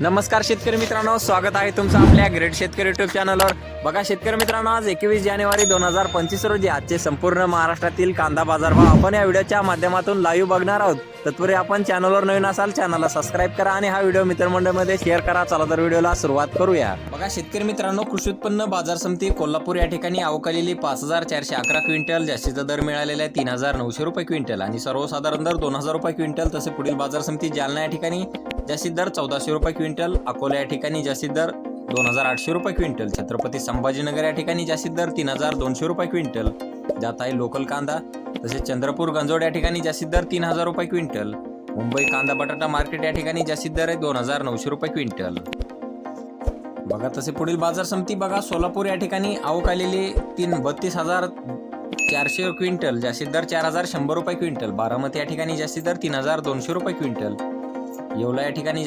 नमस्कार शेतकरी मित्रांनो स्वागत आहे तुमचं आपल्या ग्रेट शेतकरी युट्यूब चॅनलवर बघा शेतकरी मित्रांनो आज एकवीस जानेवारी दोन हजार पंचवीस रोजी आजचे संपूर्ण महाराष्ट्रातील कांदा बाजारभाव आपण या व्हिडिओच्या माध्यमातून लाईव्ह बघणार आहोत. तत्पूर्वी आपण चॅनलवर नवीन असाल चॅनलला सबस्क्राईब करा आणि हा व्हिडिओ मित्रमंडळमध्ये शेअर करा. चला तर व्हिडिओला सुरुवात करूया. बघा शेतकरी मित्रांनो कृषी उत्पन्न बाजार समिती कोल्हापूर या ठिकाणी अवकालेली पाच हजार चारशे अकरा क्विंटल जास्तीचा दर मिळालेला आहे तीन हजार नऊशे रुपये क्विंटल. आणि सर्वसाधारण दर दोन हजार रुपये क्विंटल तसे पुढील बाजार समिती जालना या ठिकाणी जास्तीत दर चौदाशे रुपये क्विंटल अकोला या ठिकाणी जास्तीत दर दोन हजार आठशे रुपये क्विंटल छत्रपती संभाजीनगर या ठिकाणी जास्तीत दर तीन हजार दोनशे रुपये क्विंटल. जात आहे लोकल कांदा तसेच चंद्रपूर गंजोड या ठिकाणी जास्तीत दर तीन हजार रुपये क्विंटल. मुंबई कांदा बटाटा मार्केट या ठिकाणी जास्तीत दर आहे दोन हजार नऊशे रुपये क्विंटल. बघा तसे पुढील बाजार समिती बघा. सोलापूर या ठिकाणी आवक आलेली तीन बत्तीस हजार चारशे क्विंटल जास्तीत दर चार हजार शंभर रुपये क्विंटल. बारामती या ठिकाणी जास्तीत दर तीन हजार दोनशे रुपये क्विंटल. येवला या ठिकाणी